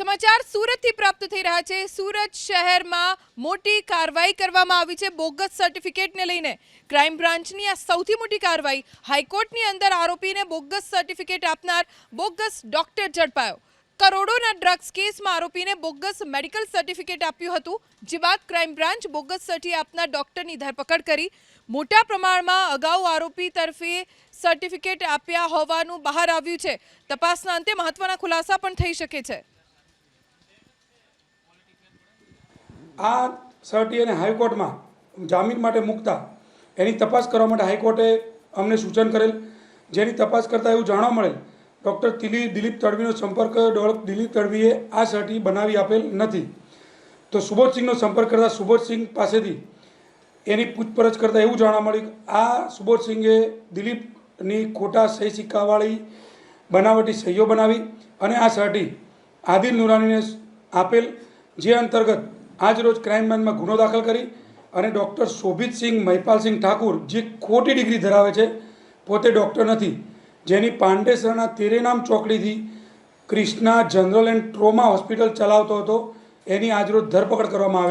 સમાચાર સુરતથી પ્રાપ્ત થઈ રહ્યા છે. સુરત શહેરમાં મોટી કાર્યવાહી કરવામાં આવી છે. બોગસ સર્ટિફિકેટને લઈને ક્રાઇમ બ્રાન્ચની આ સૌથી મોટી કાર્યવાહી હાઈકોર્ટની અંદર આરોપીને બોગસ સર્ટિફિકેટ આપનાર બોગસ ડોક્ટર ઝડપાયો. કરોડોના ડ્રગ્સ કેસમાં આરોપીને બોગસ મેડિકલ સર્ટિફિકેટ આપ્યું હતું. જે બાદ ક્રાઇમ બ્રાન્ચ બોગસ સર્ટી આપનાર ડોક્ટરની ધરપકડ કરી. મોટા પ્રમાણમાં અગાઉ આરોપી તરફે સર્ટિફિકેટ આપ્યા હોવાનું બહાર આવ્યું છે. તપાસના અંતે મહત્વના ખુલાસા પણ થઈ શકે છે. આ સરટીએને હાઈકોર્ટમાં જામીન માટે મૂકતા, એની તપાસ કરવા માટે હાઈકોર્ટે અમને સૂચન કરેલ. જેની તપાસ કરતાં એવું જાણવા મળેલ, ડૉક્ટર દિલીપ દિલીપ તડવીનો સંપર્ક દિલીપ તડવીએ આ સર્ટી બનાવી આપેલ નથી. તો સુબોધસિંહનો સંપર્ક કરતાં સુબોધસિંહ પાસેથી એની પૂછપરછ કરતાં એવું જાણવા મળ્યું આ સુબોધસિંહે દિલીપની ખોટા સહી સિક્કાવાળી બનાવટી સહીઓ બનાવી અને આ સર્ટી આદિલ નુરાનીને આપેલ, જે અંતર્ગત આજરોજ ક્રાઇમ બ્રાન્ચમાં ગુનો દાખલ કરી અને ડૉક્ટર શોભિતસિંહ મહિપાલસિંહ ઠાકુર, જે ખોટી ડિગ્રી ધરાવે છે, પોતે ડૉક્ટર નથી. જેની પાંડેસરના તેરેનામ ચોકડીથી Krishna general and trauma hospital ચલાવતો હતો. એની આજરોજ ધરપકડ કરવામાં આવે